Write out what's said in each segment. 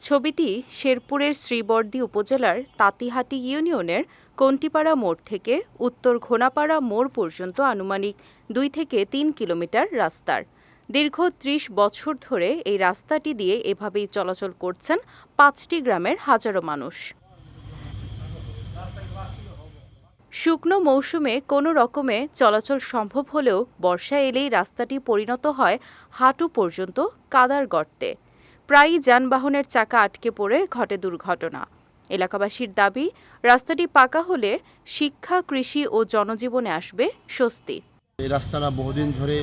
ছবিটি শেরপুরের শ্রীবর্দী উপজেলার তাঁতিহাটি ইউনিয়নের কন্টিপাড়া মোড় থেকে উত্তর ঘোনাপাড়া মোড় পর্যন্ত আনুমানিক দুই থেকে তিন কিলোমিটার রাস্তার। দীর্ঘ ত্রিশ বছর ধরে এই রাস্তাটি দিয়ে এভাবেই চলাচল করছেন পাঁচটি গ্রামের হাজারো মানুষ। শুকনো মৌসুমে কোনো রকমে চলাচল সম্ভব হলেও বর্ষা এলেই রাস্তাটি পরিণত হয় হাঁটু পর্যন্ত কাদার গর্তে। প্রায়ই যানবাহনের চাকা আটকে পড়ে, ঘটে দুর্ঘটনা। এলাকাবাসীর দাবি, রাস্তাটি পাকা হলে শিক্ষা, কৃষি ও জনজীবনে আসবে স্বস্তি। এই রাস্তাটা বহুদিন ধরে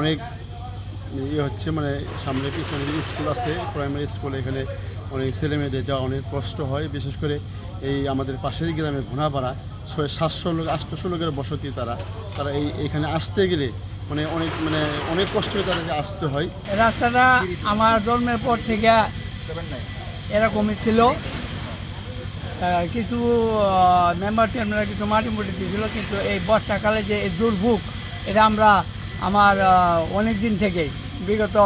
অনেক ইয়ে হচ্ছে মানে সামনে পিছনে স্কুল আছে, প্রাইমারি স্কুল এখানে অনেক ছেলেমেয়েদের যাওয়া অনেক কষ্ট হয়। বিশেষ করে এই আমাদের পাশের গ্রামে ঘোনাপাড়া ছয় সাতশো লোক আটশোশো লোকের বসতি তারা। তারা এই, এখানে আসতে গেলে মানে অনেক মানে অনেক কষ্ট হয়ে তাদেরকে আসতে হয়। রাস্তাটা আমার জন্মের পর থেকে এরকমই ছিল। কিছু মেম্বার চেয়ারম্যানরা কিছু মাটি মুটি দিয়েছিল কিন্তু এই বর্ষাকালে যে এই দুর্ভোগ এটা আমরা আমার অনেক দিন থেকেই বিগত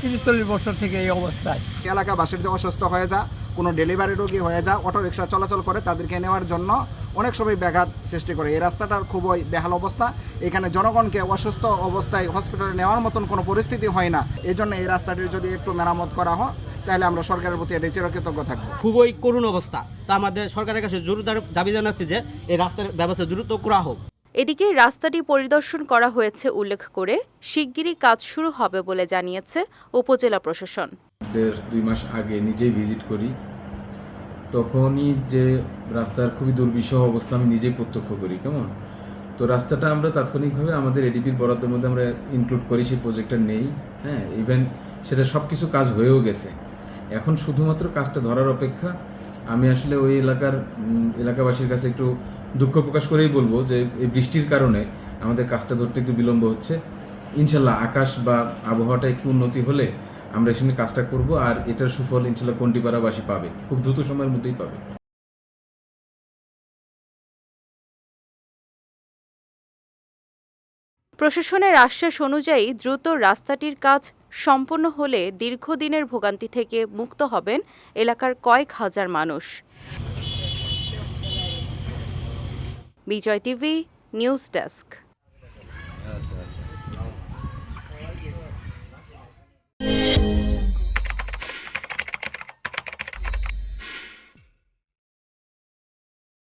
তিরিশ চল্লিশ বছর থেকে এই অবস্থায়। এলাকাবাসীর যে অসুস্থ হয়ে যা কোনো ডেলিভারি রোগী হয়ে যা অটো রিক্সা চলাচল করে তাদেরকে নেওয়ার জন্য অনেক সময় ব্যাঘাত সৃষ্টি করে। এই রাস্তাটার খুবই বেহাল অবস্থা। এখানে জনগণকে অসুস্থ অবস্থায় হসপিটালে নেওয়ার মতন কোনো পরিস্থিতি হয় না। এই জন্য এই রাস্তাটির যদি একটু মেরামত করা হয় তাহলে আমরা সরকারের প্রতি এটাই চিরকৃতজ্ঞ থাকব। খুবই করুণ অবস্থা। তা আমাদের সরকারের কাছে জোর দার- দাবি জানাচ্ছি যে এই রাস্তার ব্যবস্থা দ্রুত করা হোক। এদিকে রাস্তাটি পরিদর্শন করা হয়েছে উল্লেখ করে শিগগিরই কাজ শুরু হবে বলে জানিয়েছে উপজেলা প্রশাসন। দেড় দুই মাস আগে নিজেই ভিজিট করি। তখনই যে রাস্তার খুবই দুর্বিষহ অবস্থা আমি নিজেই প্রত্যক্ষ করি, কেমন? তো রাস্তাটা আমরা তাৎক্ষণিকভাবে আমাদের এডিপির বরাদ্দের মধ্যে আমরা ইনক্লুড করি, সেই প্রজেক্টটা নেই হ্যাঁ? ইভেন সেটা সব কিছু কাজ হয়েও গেছে। এখন শুধুমাত্র কাজটা ধরার অপেক্ষা আমি আসলে ওই এলাকার এলাকাবাসীর কাছে একটু দুঃখ প্রকাশ করেই বলব যে এই বৃষ্টির কারণে আমাদের কাজটা ধরতে একটু বিলম্ব হচ্ছে। ইনশাল্লাহ আকাশ বা আবহাওয়াটা একটু উন্নতি হলে আমরা এখানে কাজটা করব আর এটার সুফল ইনশাল্লাহ কন্টিপাড়াবাসী পাবে? খুব দ্রুত সময়ের মধ্যেই পাবে। প্রশাসনের আশ্বাস অনুযায়ী দ্রুত রাস্তাটির কাজ সম্পন্ন হলে দীর্ঘদিনের ভোগান্তি থেকে মুক্ত হবেন এলাকার কয়েক হাজার মানুষ। Vijay TV, news desk.